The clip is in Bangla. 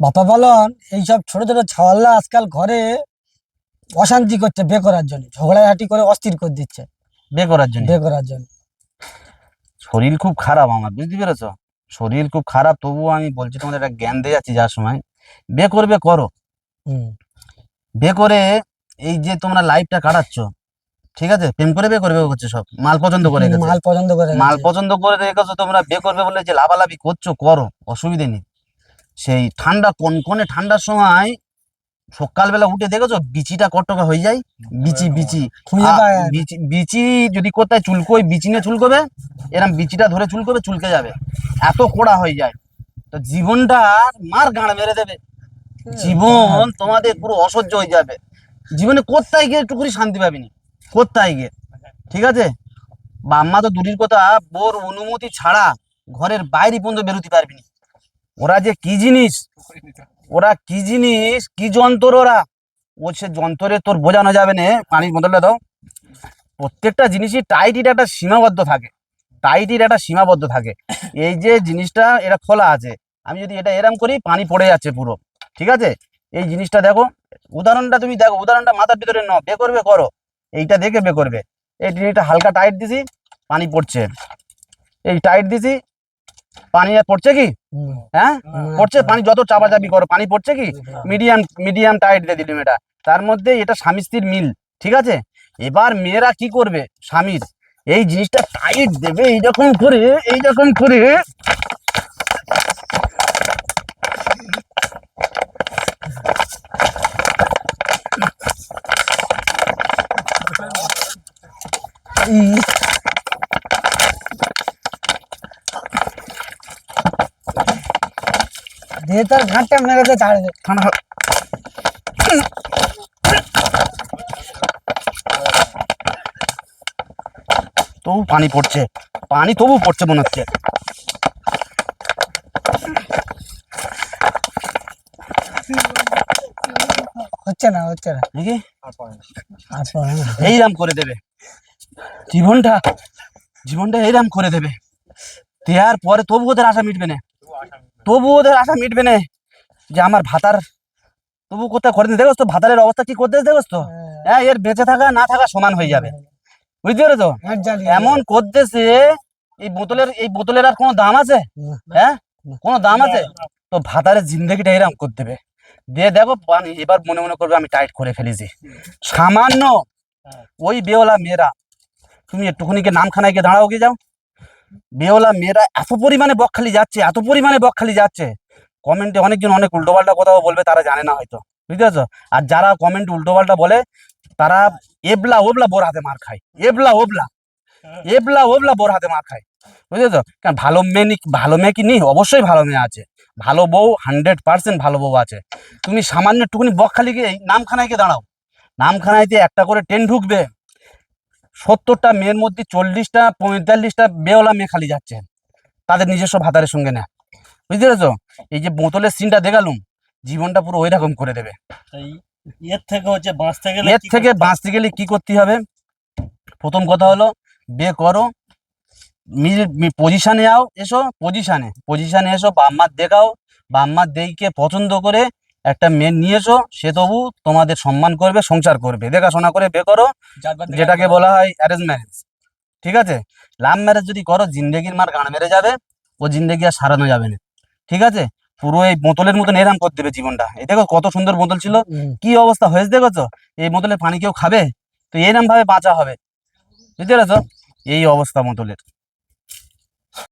বাপা বলন এইসব ছোট ছোট ছাওয়াল্লা আজকাল ঘরে অশান্তি করছে বে করার জন্য। ঝগড়াঝাটি করে অস্থির করে দিচ্ছে বে করার জন্য? বে করার জন্য। শরীর খুব খারাপ আমার বুঝতে পেরেছ? শরীর খুব খারাপ তবুও আমি বলছি তোমাদের একটা জ্ঞান দিয়ে যাচ্ছি যার সময়। বে করবে করো। হুম। বে করে এই যে তোমরা লাইফটা কাটাচ্ছ ঠিক আছে? প্রেম করে বে করবে করছে সব। মাল পছন্দ করে মাল পছন্দ করে মাল পছন্দ করে রেখেছো তোমরা বে করবে বলে যে লাভালাভি করছ করো অসুবিধে নেই। সেই ঠান্ডা কনকনে ঠান্ডার সময় সকালবেলা উঠে দেখেছ? বিচিটা কটকা হয়ে যায়। বিচি বিচি। বিচি যদি কোথায় চুলকোয় বিচি নিয়ে চুলকোবে এরম বিচিটা ধরে চুলকোবে চুলকে যাবে। এত কোড়া হয়ে যায়। তো জীবনটা মার গাঁড় মেরে দেবে। জীবন তোমাদের পুরো অসহ্য হয়ে যাবে। জীবনে কোথায় গিয়ে একটু করে শান্তি পাবিনি। কোথায় গিয়ে? ঠিক আছে? বাম্মা তো দূরের কথা বোর অনুমতি ছাড়া ঘরের বাইরে পর্যন্ত বেরোতে পারবি না। ওরা যে কি জিনিস? ওরা কি জিনিস? কি যন্ত্র ওরা? ও সে যন্ত্রে তোর বোঝানো যাবে না। পানির বোতলটা দাও। প্রত্যেকটা জিনিসই টাইটির একটা সীমাবদ্ধ থাকে। টাইটির একটা সীমাবদ্ধ থাকে। এই যে জিনিসটা এটা খোলা আছে। আমি যদি এটা এরম করি, পানি পড়ে যাচ্ছে পুরো। ঠিক আছে? এই জিনিসটা দেখো। উদাহরণটা তুমি দেখো। উদাহরণটা মাথার ভিতরে ন বে করবে করো। এইটা দেখে বে করবে। এই জিনিসটা হালকা টাইট দিছি, পানি পড়ছে। এই টাইট দিছি পানি পড়ছে কি? হ্যাঁ? পড়ছে? পানি যত চাপাচাপি করো পানি পড়ছে কি? মিডিয়াম মিডিয়াম টাইট দিয়ে দিলাম এটা। তার মধ্যে এটা স্বামী স্ত্রীর মিল ঠিক আছে? এবার মেয়েরা কি করবে? স্বামীর। এই জিনিসটা টাইট দেবে এইরকম করে এইরকম করে। ই- দিয়ে তার ঘাটটা মেরে দিয়ে ছাড়বে ঠান্ডা হোক। তবু পানি পড়ছে। পানি তবু পড়ছে মনে হচ্ছে। হচ্ছে না হচ্ছে না। নাকি এইরাম করে দেবে। জীবনটা জীবনটা এইরাম করে দেবে। দেওয়ার পরে তবু ওদের আশা মিটবে না। তবু ওদের আশা মিটবে না। যে আমার ভাতার তবু কোথায় করে দেখোস তো ভাতারের অবস্থা কি করতে দেখোস তো? হ্যাঁ। এর বেঁচে থাকা না থাকা সমান হয়ে যাবে। বুঝতে পেরেছ? এমন করতেছে এই বোতলের এই বোতলের আর কোনো দাম আছে? হ্যাঁ? কোনো দাম আছে? তো ভাতারের জিন্দগিটা এরকম করে দেবে। দিয়ে দেখো এবার মনে মনে করবে আমি টাইট করে ফেলেছি। সামান্য ওই বেওলা মেয়েরা তুমি একটুখানিকে নামখানায় গিয়ে দাঁড়াও গিয়ে যাও। বেওলা মেয়েরা এত পরিমাণে বকখালি যাচ্ছে, এত পরিমাণে বকখালি যাচ্ছে। কমেন্টে অনেকজন অনেক উল্টোপাল্টা কথাও বলবে, তারা জানে না হয়তো। বুঝতে পারছ? আর যারা কমেন্ট উল্টোপাল্টা বলে, তারা এবলা ওবলা বোর হাতে মার খায়। এবলা ওবলা। এবলা ওবলা বোর হাতে মার খায়। বুঝেছ কারণ ভালো মেয়ে ভালো মেয়ে কি নেই? অবশ্যই ভালো মেয়ে আছে। ভালো বউ হান্ড্রেড পার্সেন্ট ভালো বউ আছে। তুমি সামান্য টুকুনি বকখালি গিয়ে নামখানায় গিয়ে দাঁড়াও। নামখানায় নামখানাইতে একটা করে ট্রেন ঢুকবে। সত্তরটা মেয়ের মধ্যে চল্লিশটা পঁয়তাল্লিশটা বেওলা মেয়ে খালি যাচ্ছে। তাদের নিজস্ব ভাতারের সঙ্গে না বুঝতে পেরেছ? এই যে বোতলের সিনটা দেখালুম জীবনটা পুরো ওই রকম করে দেবে। এর থেকে হচ্ছে বাঁচতে গেলে এর কি থেকে করতে হবে? বাঁচতে গেলে কি করতে হবে? প্রথম কথা হলো বিয়ে করো পজিশনে আও এসো পজিশনে পজিশনে এসো বাম্মার দেখাও বাম্মার দেখে পছন্দ করে একটা মেয়ে নিয়ে এসো সে তবু তোমাদের সম্মান করবে সংসার করবে। দেখাশোনা করে বে করো যেটাকে বলা হয় অ্যারেঞ্জ ম্যারেজ ঠিক আছে? লাভ ম্যারেজ যদি করো জিন্দেগির মার গান মেরে যাবে ও জিন্দেগি আর সারানো যাবে না। ঠিক আছে? পুরো এই বোতলের মতন এরাম করে দেবে জীবনটা। এই দেখো কত সুন্দর বোতল ছিল। কি অবস্থা হয়েছে দেখেছ? এই বোতলের পানি কেউ খাবে? তো এরম ভাবে বাঁচা হবে। বুঝতে পেরেছ? এই অবস্থা বোতলের।